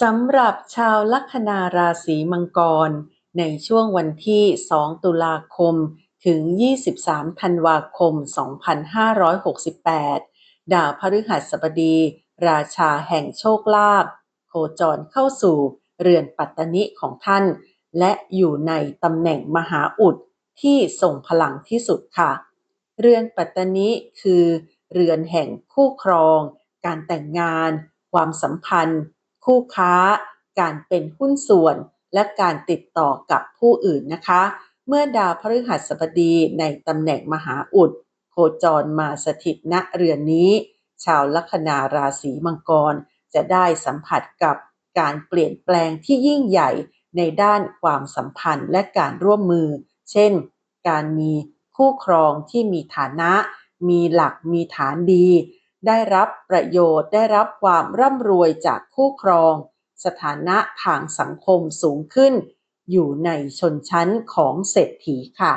สำหรับชาวลัคนาราศีมังกร ในช่วงวันที่ 2 ตุลาคม ถึง 23 ธันวาคม 2568 ดาวพฤหัสบดี ราชาแห่งโชคลาภโคจรเข้าสู่เรือนปัตตนิของท่าน และอยู่ในตำแหน่งมหาอุดที่ส่งพลังที่สุดค่ะ เรือนปัตตนิคือ เรือนแห่งคู่ครอง การแต่งงาน ความสัมพันธ์ คู่ค้า การเป็นหุ้นส่วน และการติดต่อกับผู้อื่นนะคะ เมื่อดาวพฤหัสบดีในตำแหน่งมหาอุด โคจรมาสถิตณเรือนนี้ ชาวลัคนาราศีมังกร จะได้สัมผัสกับการเปลี่ยนแปลงที่ยิ่งใหญ่ในด้านความสัมพันธ์และการร่วมมือ เช่น การมีคู่ครองที่มีฐานะ มีหลักมีฐานดี ได้รับประโยชน์ได้รับความร่ำรวยจากคู่ครอง สถานะทางสังคมสูงขึ้น อยู่ในชนชั้นของเศรษฐีค่ะ